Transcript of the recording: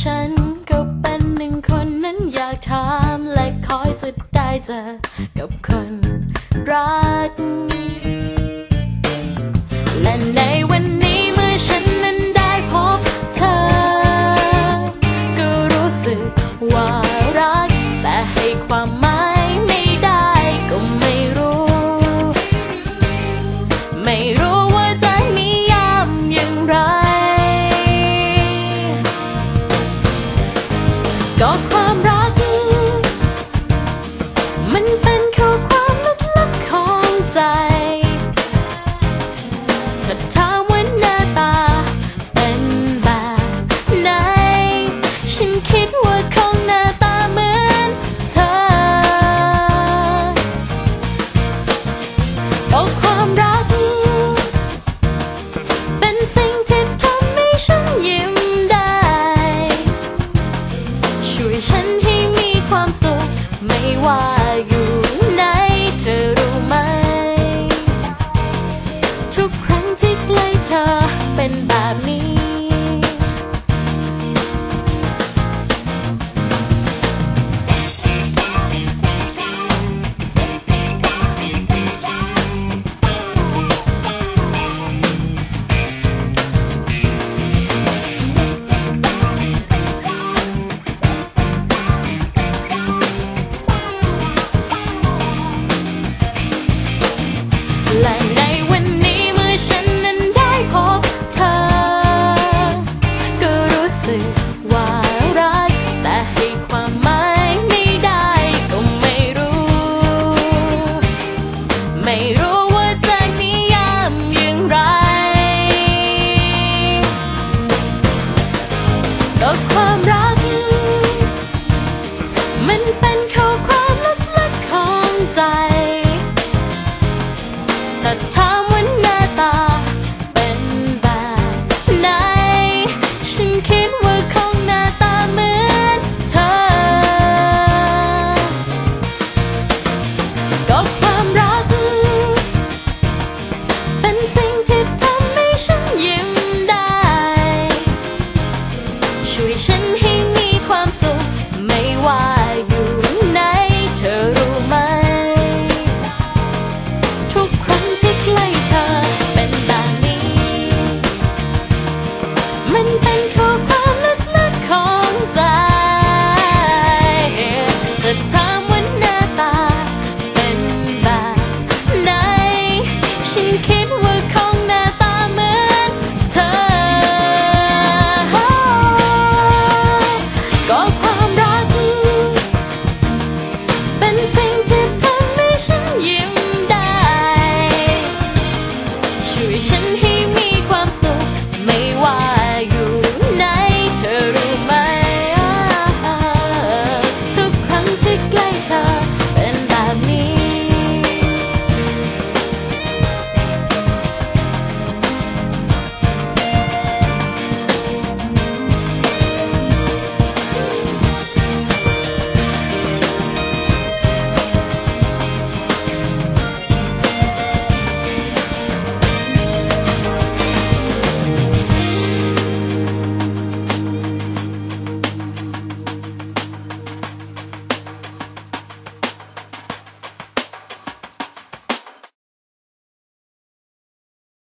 ฉันก็เป็นหนึ่งคนนั้นอยากถามและคอยจะได้เจอกับคนรัก และในวันนี้เมื่อฉันนั้นได้พบเธอ ก็รู้สึกว่า ว่าอยู่ไหนเธอรู้ไหม ทุกครั้งที่ใกล้เธอเป็นแบบนี้ negro. ฉันให้